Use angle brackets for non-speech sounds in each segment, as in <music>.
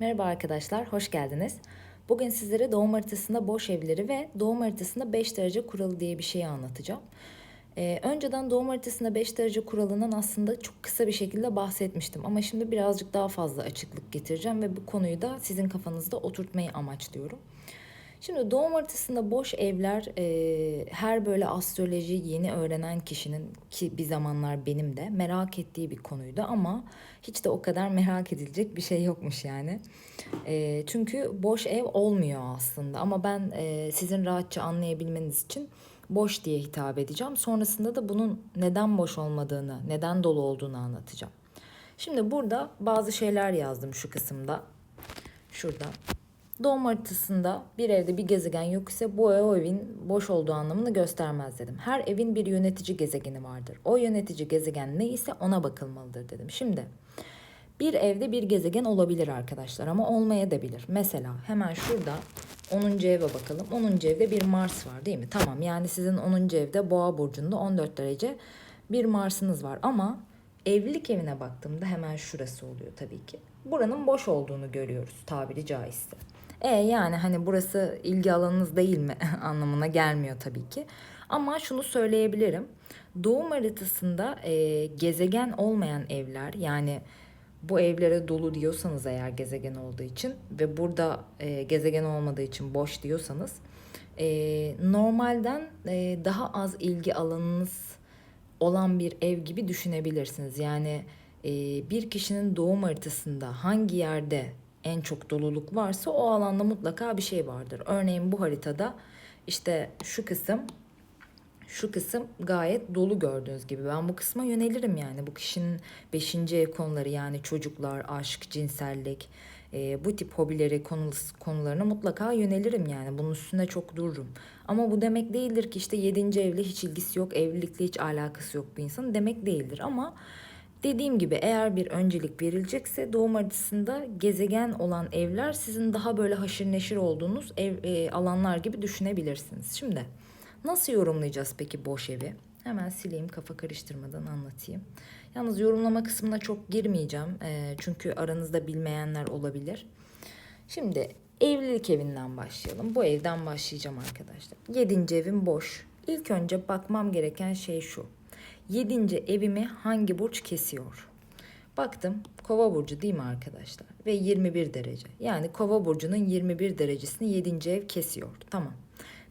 Merhaba arkadaşlar, hoş geldiniz. Bugün sizlere doğum haritasında boş evleri ve doğum haritasında 5 derece kuralı diye bir şeyi anlatacağım. Ee, önceden doğum haritasında 5 derece kuralından aslında çok kısa bir şekilde bahsetmiştim. Ama şimdi birazcık daha fazla açıklık getireceğim ve bu konuyu da sizin kafanızda oturtmayı amaçlıyorum. Şimdi doğum haritasında boş evler e, her böyle astroloji yeni öğrenen kişinin ki bir zamanlar benim de merak ettiği bir konuydu ama hiç de o kadar merak edilecek bir şey yokmuş yani. E, çünkü boş ev olmuyor aslında ama ben e, sizin rahatça anlayabilmeniz için boş diye hitap edeceğim. Sonrasında da bunun neden boş olmadığını, neden dolu olduğunu anlatacağım. Şimdi burada bazı şeyler yazdım şu kısımda. Şurada. Doğum haritasında bir evde bir gezegen yok ise bu ev o evin boş olduğu anlamını göstermez dedim. Her evin bir yönetici gezegeni vardır. O yönetici gezegen ne ise ona bakılmalıdır dedim. Şimdi bir evde bir gezegen olabilir arkadaşlar ama olmaya da bilir. Mesela hemen şurada 10. eve bakalım. 10. evde bir Mars var değil mi? Tamam yani sizin 10. evde Boğa burcunda 14 derece bir Mars'ınız var ama evlilik evine baktığımda hemen şurası oluyor tabii ki. Buranın boş olduğunu görüyoruz tabiri caizse. E yani hani burası ilgi alanınız değil mi <laughs> anlamına gelmiyor tabii ki. Ama şunu söyleyebilirim. Doğum haritasında e, gezegen olmayan evler yani bu evlere dolu diyorsanız eğer gezegen olduğu için ve burada e, gezegen olmadığı için boş diyorsanız e, normalden e, daha az ilgi alanınız olan bir ev gibi düşünebilirsiniz. Yani e, bir kişinin doğum haritasında hangi yerde en çok doluluk varsa o alanda mutlaka bir şey vardır. Örneğin bu haritada işte şu kısım şu kısım gayet dolu gördüğünüz gibi. Ben bu kısma yönelirim yani. Bu kişinin beşinci konuları yani çocuklar, aşk, cinsellik, e, bu tip hobileri konularına mutlaka yönelirim yani. Bunun üstünde çok dururum. Ama bu demek değildir ki işte yedinci evle hiç ilgisi yok, evlilikle hiç alakası yok bir insan demek değildir. Ama Dediğim gibi eğer bir öncelik verilecekse doğum haritasında gezegen olan evler sizin daha böyle haşır neşir olduğunuz ev, e, alanlar gibi düşünebilirsiniz. Şimdi nasıl yorumlayacağız peki boş evi? Hemen sileyim kafa karıştırmadan anlatayım. Yalnız yorumlama kısmına çok girmeyeceğim. E, çünkü aranızda bilmeyenler olabilir. Şimdi evlilik evinden başlayalım. Bu evden başlayacağım arkadaşlar. Yedinci evim boş. İlk önce bakmam gereken şey şu. Yedinci evimi hangi burç kesiyor? Baktım kova burcu değil mi arkadaşlar? Ve 21 derece. Yani kova burcunun 21 derecesini 7. ev kesiyor. Tamam.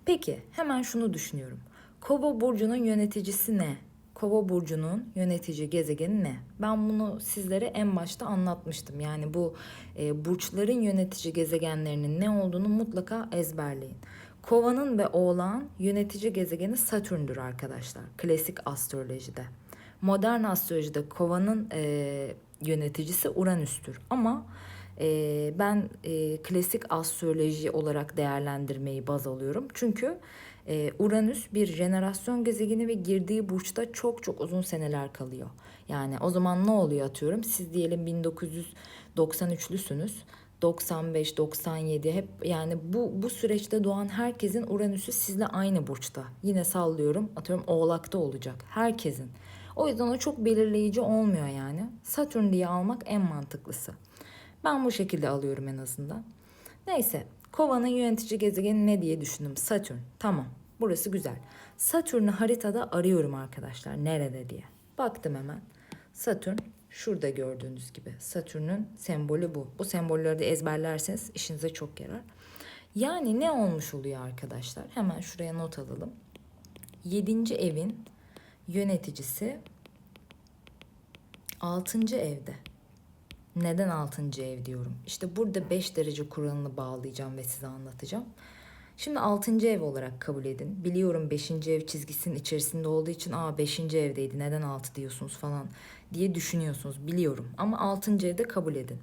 Peki hemen şunu düşünüyorum. Kova burcunun yöneticisi ne? Kova burcunun yönetici gezegeni ne? Ben bunu sizlere en başta anlatmıştım. Yani bu e, burçların yönetici gezegenlerinin ne olduğunu mutlaka ezberleyin. Kovanın ve Oğlan yönetici gezegeni Satürn'dür arkadaşlar. Klasik astrolojide. Modern astrolojide Kovanın e, yöneticisi Uranüs'tür. Ama e, ben e, klasik astroloji olarak değerlendirmeyi baz alıyorum. Çünkü e, Uranüs bir jenerasyon gezegeni ve girdiği burçta çok çok uzun seneler kalıyor. Yani o zaman ne oluyor atıyorum? Siz diyelim 1993'lüsünüz. 95, 97 hep yani bu bu süreçte doğan herkesin Uranüs'ü sizle aynı burçta. Yine sallıyorum atıyorum Oğlak'ta olacak. Herkesin. O yüzden o çok belirleyici olmuyor yani. Satürn diye almak en mantıklısı. Ben bu şekilde alıyorum en azından. Neyse Kova'nın yönetici gezegeni ne diye düşündüm. Satürn. Tamam. Burası güzel. Satürn'ü haritada arıyorum arkadaşlar. Nerede diye. Baktım hemen. Satürn Şurada gördüğünüz gibi Satürn'ün sembolü bu. Bu sembolleri de ezberlerseniz işinize çok yarar. Yani ne olmuş oluyor arkadaşlar? Hemen şuraya not alalım. Yedinci evin yöneticisi altıncı evde. Neden altıncı ev diyorum? İşte burada beş derece kuralını bağlayacağım ve size anlatacağım. Şimdi 6. ev olarak kabul edin. Biliyorum 5. ev çizgisinin içerisinde olduğu için aa 5. evdeydi neden 6 diyorsunuz falan diye düşünüyorsunuz biliyorum. Ama 6. evde kabul edin.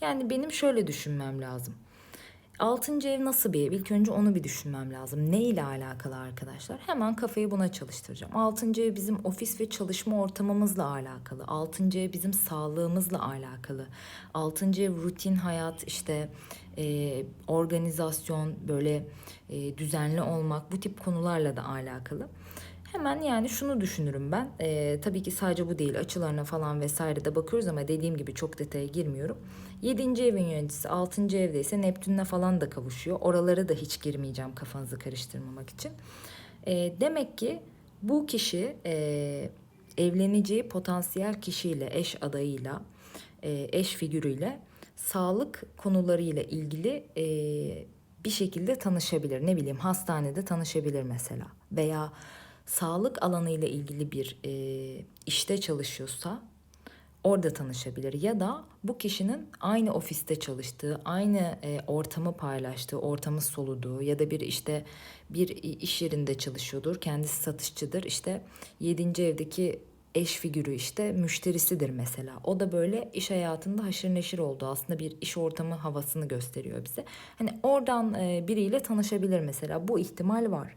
Yani benim şöyle düşünmem lazım. Altıncı ev nasıl bir ev? İlk önce onu bir düşünmem lazım. Ne ile alakalı arkadaşlar? Hemen kafayı buna çalıştıracağım. Altıncı ev bizim ofis ve çalışma ortamımızla alakalı. Altıncı ev bizim sağlığımızla alakalı. Altıncı ev rutin hayat işte e, organizasyon böyle e, düzenli olmak bu tip konularla da alakalı. Hemen yani şunu düşünürüm ben. Ee, tabii ki sadece bu değil açılarına falan vesaire de bakıyoruz ama dediğim gibi çok detaya girmiyorum. Yedinci evin yöneticisi altıncı evde ise Neptün'le falan da kavuşuyor. Oralara da hiç girmeyeceğim kafanızı karıştırmamak için. E, demek ki bu kişi e, evleneceği potansiyel kişiyle, eş adayıyla, e, eş figürüyle sağlık konularıyla ilgili e, bir şekilde tanışabilir. Ne bileyim hastanede tanışabilir mesela veya sağlık alanıyla ilgili bir e, işte çalışıyorsa orada tanışabilir ya da bu kişinin aynı ofiste çalıştığı, aynı e, ortamı paylaştığı, ortamı soluduğu ya da bir işte bir iş yerinde çalışıyordur. Kendisi satışçıdır. İşte yedinci evdeki eş figürü işte müşterisidir mesela. O da böyle iş hayatında haşır neşir oldu. Aslında bir iş ortamı havasını gösteriyor bize. Hani oradan e, biriyle tanışabilir mesela. Bu ihtimal var.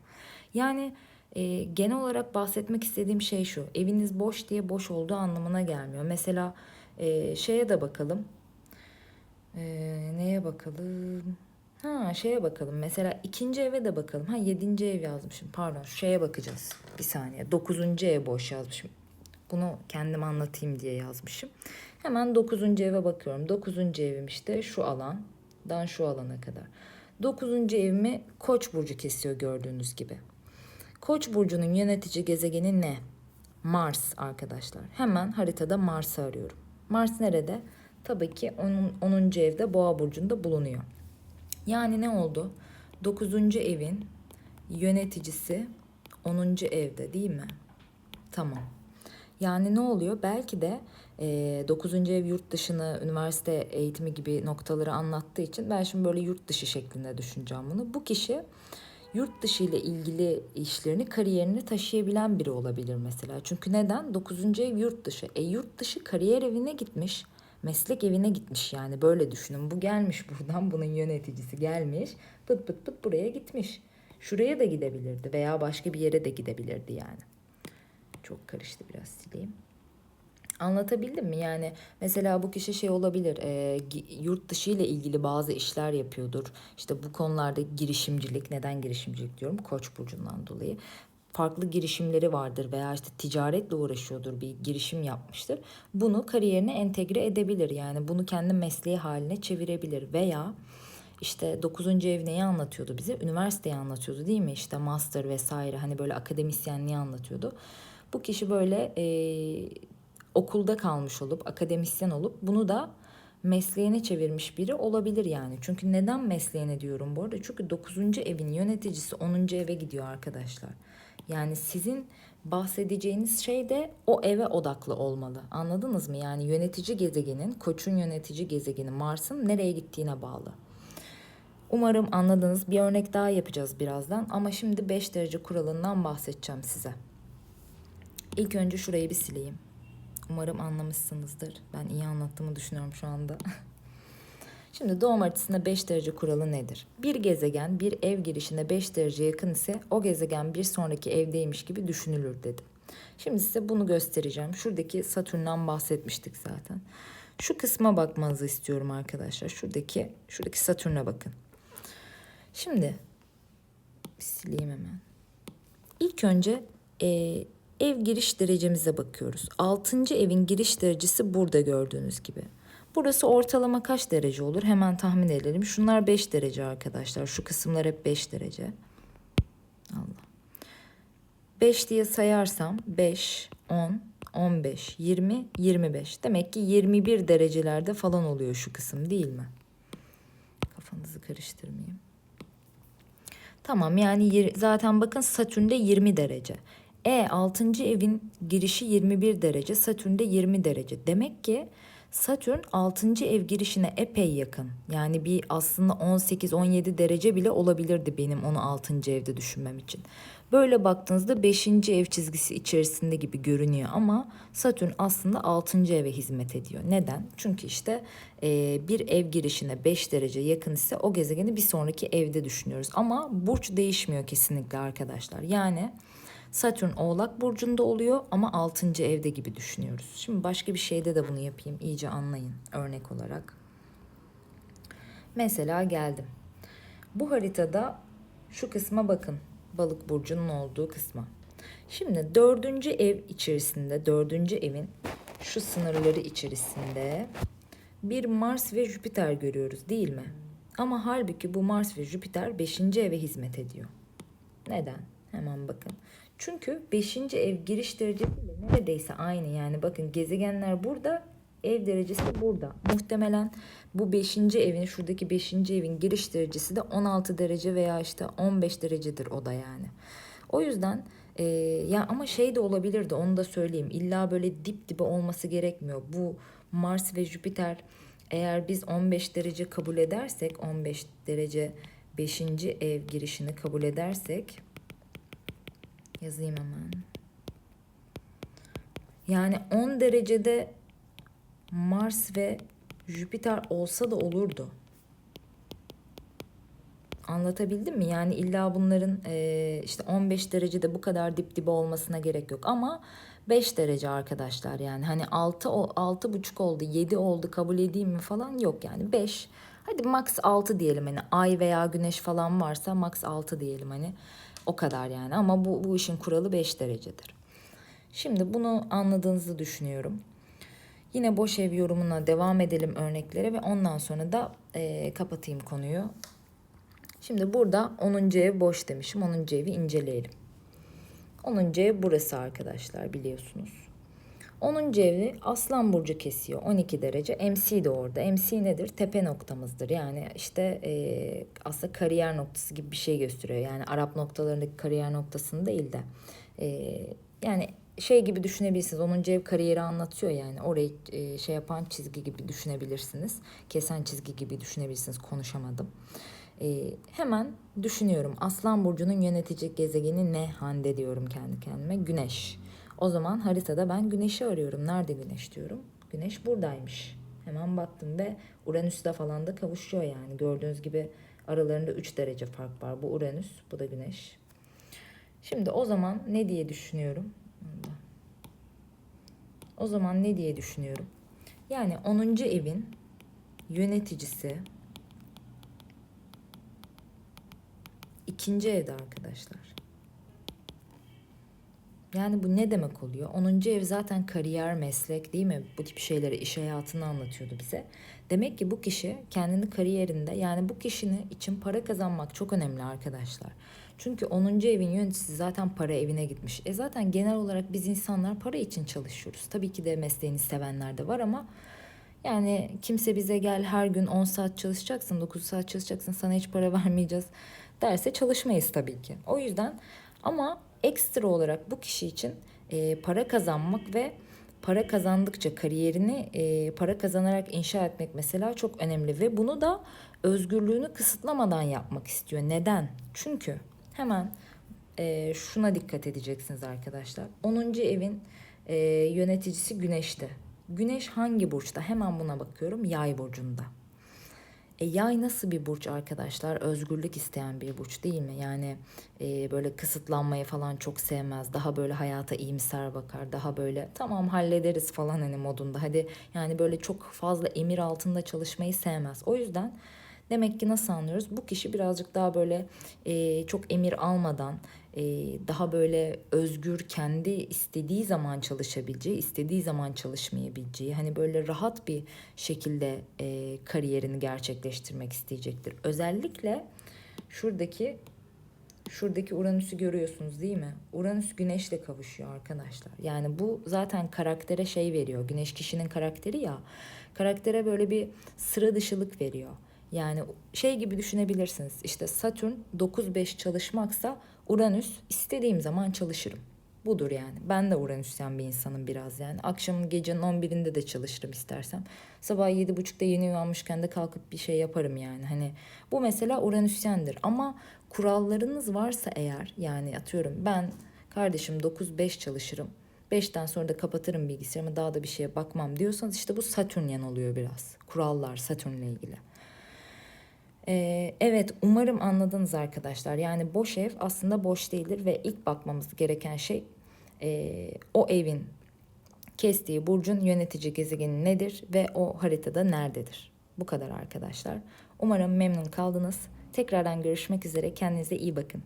Yani e, genel olarak bahsetmek istediğim şey şu. Eviniz boş diye boş olduğu anlamına gelmiyor. Mesela e, şeye de bakalım. E, neye bakalım? Ha şeye bakalım. Mesela ikinci eve de bakalım. Ha yedinci ev yazmışım. Pardon şeye bakacağız. Bir saniye. Dokuzuncu ev boş yazmışım. Bunu kendim anlatayım diye yazmışım. Hemen dokuzuncu eve bakıyorum. Dokuzuncu evim işte şu alandan şu alana kadar. Dokuzuncu evimi Koç burcu kesiyor gördüğünüz gibi. Koç burcunun yönetici gezegeni ne? Mars arkadaşlar. Hemen haritada Mars'ı arıyorum. Mars nerede? Tabii ki 10. 10. evde Boğa burcunda bulunuyor. Yani ne oldu? 9. evin yöneticisi 10. evde değil mi? Tamam. Yani ne oluyor? Belki de e, 9. ev yurt dışını, üniversite eğitimi gibi noktaları anlattığı için ben şimdi böyle yurt dışı şeklinde düşüneceğim bunu. Bu kişi yurt dışı ile ilgili işlerini, kariyerini taşıyabilen biri olabilir mesela. Çünkü neden? 9. ev yurt dışı. E yurt dışı kariyer evine gitmiş. Meslek evine gitmiş yani böyle düşünün. Bu gelmiş buradan bunun yöneticisi gelmiş. Pıt pıt pıt buraya gitmiş. Şuraya da gidebilirdi veya başka bir yere de gidebilirdi yani. Çok karıştı biraz sileyim. Anlatabildim mi? Yani mesela bu kişi şey olabilir, e, yurt dışı ile ilgili bazı işler yapıyordur. İşte bu konularda girişimcilik, neden girişimcilik diyorum? Koç burcundan dolayı. Farklı girişimleri vardır veya işte ticaretle uğraşıyordur, bir girişim yapmıştır. Bunu kariyerine entegre edebilir. Yani bunu kendi mesleği haline çevirebilir veya işte 9. ev neyi anlatıyordu bize? Üniversiteyi anlatıyordu değil mi? İşte master vesaire hani böyle akademisyenliği anlatıyordu. Bu kişi böyle e, okulda kalmış olup akademisyen olup bunu da mesleğine çevirmiş biri olabilir yani. Çünkü neden mesleğine diyorum bu arada? Çünkü 9. evin yöneticisi 10. eve gidiyor arkadaşlar. Yani sizin bahsedeceğiniz şey de o eve odaklı olmalı. Anladınız mı? Yani yönetici gezegenin, koçun yönetici gezegeni Mars'ın nereye gittiğine bağlı. Umarım anladınız. Bir örnek daha yapacağız birazdan ama şimdi 5 derece kuralından bahsedeceğim size. İlk önce şurayı bir sileyim. Umarım anlamışsınızdır. Ben iyi anlattığımı düşünüyorum şu anda. <laughs> Şimdi doğum haritasında 5 derece kuralı nedir? Bir gezegen bir ev girişine 5 derece yakın ise o gezegen bir sonraki evdeymiş gibi düşünülür dedim. Şimdi size bunu göstereceğim. Şuradaki Satürn'den bahsetmiştik zaten. Şu kısma bakmanızı istiyorum arkadaşlar. Şuradaki şuradaki Satürn'e bakın. Şimdi sileyim hemen. İlk önce e, ev giriş derecemize bakıyoruz. Altıncı evin giriş derecesi burada gördüğünüz gibi. Burası ortalama kaç derece olur? Hemen tahmin edelim. Şunlar 5 derece arkadaşlar. Şu kısımlar hep 5 derece. Allah. 5 diye sayarsam 5, 10, 15, 20, 25. Demek ki 21 derecelerde falan oluyor şu kısım değil mi? Kafanızı karıştırmayayım. Tamam yani zaten bakın Satürn'de 20 derece. E 6. evin girişi 21 derece, Satürn'de 20 derece. Demek ki Satürn 6. ev girişine epey yakın. Yani bir aslında 18-17 derece bile olabilirdi benim onu 6. evde düşünmem için. Böyle baktığınızda 5. ev çizgisi içerisinde gibi görünüyor ama Satürn aslında 6. eve hizmet ediyor. Neden? Çünkü işte e, bir ev girişine 5 derece yakın ise o gezegeni bir sonraki evde düşünüyoruz. Ama burç değişmiyor kesinlikle arkadaşlar. Yani Satürn Oğlak burcunda oluyor ama 6. evde gibi düşünüyoruz. Şimdi başka bir şeyde de bunu yapayım. iyice anlayın örnek olarak. Mesela geldim. Bu haritada şu kısma bakın. Balık burcunun olduğu kısma. Şimdi dördüncü ev içerisinde, dördüncü evin şu sınırları içerisinde bir Mars ve Jüpiter görüyoruz değil mi? Ama halbuki bu Mars ve Jüpiter 5. eve hizmet ediyor. Neden? Hemen bakın. Çünkü 5. ev giriş derecesiyle neredeyse aynı. Yani bakın gezegenler burada, ev derecesi burada. Muhtemelen bu 5. evin, şuradaki 5. evin giriş derecesi de 16 derece veya işte 15 derecedir o da yani. O yüzden e, ya ama şey de olabilirdi onu da söyleyeyim. İlla böyle dip dibe olması gerekmiyor. Bu Mars ve Jüpiter eğer biz 15 derece kabul edersek 15 derece 5. ev girişini kabul edersek yazayım hemen. Yani 10 derecede Mars ve Jüpiter olsa da olurdu. Anlatabildim mi? Yani illa bunların e, işte 15 derecede bu kadar dip dibe olmasına gerek yok. Ama 5 derece arkadaşlar yani hani 6 altı buçuk oldu 7 oldu kabul edeyim mi falan yok yani 5. Hadi max 6 diyelim hani ay veya güneş falan varsa max 6 diyelim hani o kadar yani ama bu, bu işin kuralı 5 derecedir. Şimdi bunu anladığınızı düşünüyorum. Yine boş ev yorumuna devam edelim örneklere ve ondan sonra da e, kapatayım konuyu. Şimdi burada 10. ev boş demişim. 10. evi inceleyelim. 10. ev burası arkadaşlar biliyorsunuz. 10. evi Aslan Burcu kesiyor 12 derece. MC de orada. MC nedir? Tepe noktamızdır. Yani işte e, aslında kariyer noktası gibi bir şey gösteriyor. Yani Arap noktalarındaki kariyer noktasını değil de. E, yani şey gibi düşünebilirsiniz. 10. ev kariyeri anlatıyor yani. Orayı e, şey yapan çizgi gibi düşünebilirsiniz. Kesen çizgi gibi düşünebilirsiniz. Konuşamadım. E, hemen düşünüyorum. Aslan Burcu'nun yönetici gezegeni ne Hande diyorum kendi kendime. Güneş. O zaman haritada ben Güneş'i arıyorum. Nerede Güneş diyorum. Güneş buradaymış. Hemen baktım ve Uranüs'te falan da kavuşuyor yani. Gördüğünüz gibi aralarında 3 derece fark var. Bu Uranüs, bu da Güneş. Şimdi o zaman ne diye düşünüyorum? O zaman ne diye düşünüyorum? Yani 10. evin yöneticisi ikinci evde arkadaşlar. Yani bu ne demek oluyor? 10. ev zaten kariyer, meslek değil mi? Bu tip şeyleri iş hayatını anlatıyordu bize. Demek ki bu kişi kendini kariyerinde yani bu kişinin için para kazanmak çok önemli arkadaşlar. Çünkü 10. evin yöneticisi zaten para evine gitmiş. E zaten genel olarak biz insanlar para için çalışıyoruz. Tabii ki de mesleğini sevenler de var ama yani kimse bize gel her gün 10 saat çalışacaksın, 9 saat çalışacaksın sana hiç para <laughs> vermeyeceğiz derse çalışmayız tabii ki. O yüzden ama ekstra olarak bu kişi için e, para kazanmak ve para kazandıkça kariyerini e, para kazanarak inşa etmek mesela çok önemli ve bunu da özgürlüğünü kısıtlamadan yapmak istiyor. Neden? Çünkü hemen e, şuna dikkat edeceksiniz arkadaşlar. 10. evin e, yöneticisi Güneş'ti. Güneş hangi burçta? Hemen buna bakıyorum. Yay burcunda. E, yay nasıl bir burç arkadaşlar? Özgürlük isteyen bir burç değil mi? Yani e, böyle kısıtlanmayı falan çok sevmez. Daha böyle hayata iyimser bakar. Daha böyle tamam hallederiz falan hani modunda. Hadi yani böyle çok fazla emir altında çalışmayı sevmez. O yüzden demek ki nasıl anlıyoruz? Bu kişi birazcık daha böyle e, çok emir almadan daha böyle özgür kendi istediği zaman çalışabileceği, istediği zaman çalışmayabileceği hani böyle rahat bir şekilde e, kariyerini gerçekleştirmek isteyecektir. Özellikle şuradaki şuradaki Uranüs'ü görüyorsunuz değil mi? Uranüs Güneş'le kavuşuyor arkadaşlar. Yani bu zaten karaktere şey veriyor. Güneş kişinin karakteri ya. Karaktere böyle bir sıra dışılık veriyor. Yani şey gibi düşünebilirsiniz. İşte Satürn 9-5 çalışmaksa Uranüs istediğim zaman çalışırım. Budur yani. Ben de Uranüsyen bir insanım biraz yani. Akşamın gecenin 11'inde de çalışırım istersem. Sabah 7.30'da yeni uyanmışken de kalkıp bir şey yaparım yani. Hani bu mesela Uranüsyendir. Ama kurallarınız varsa eğer yani atıyorum ben kardeşim 9-5 çalışırım. 5'ten sonra da kapatırım bilgisayarımı daha da bir şeye bakmam diyorsanız işte bu Satürnyen oluyor biraz. Kurallar Satürn'le ilgili. Ee, evet umarım anladınız arkadaşlar. Yani boş ev aslında boş değildir ve ilk bakmamız gereken şey e, o evin kestiği burcun yönetici gezegeni nedir ve o haritada nerededir? Bu kadar arkadaşlar. Umarım memnun kaldınız. Tekrardan görüşmek üzere. Kendinize iyi bakın.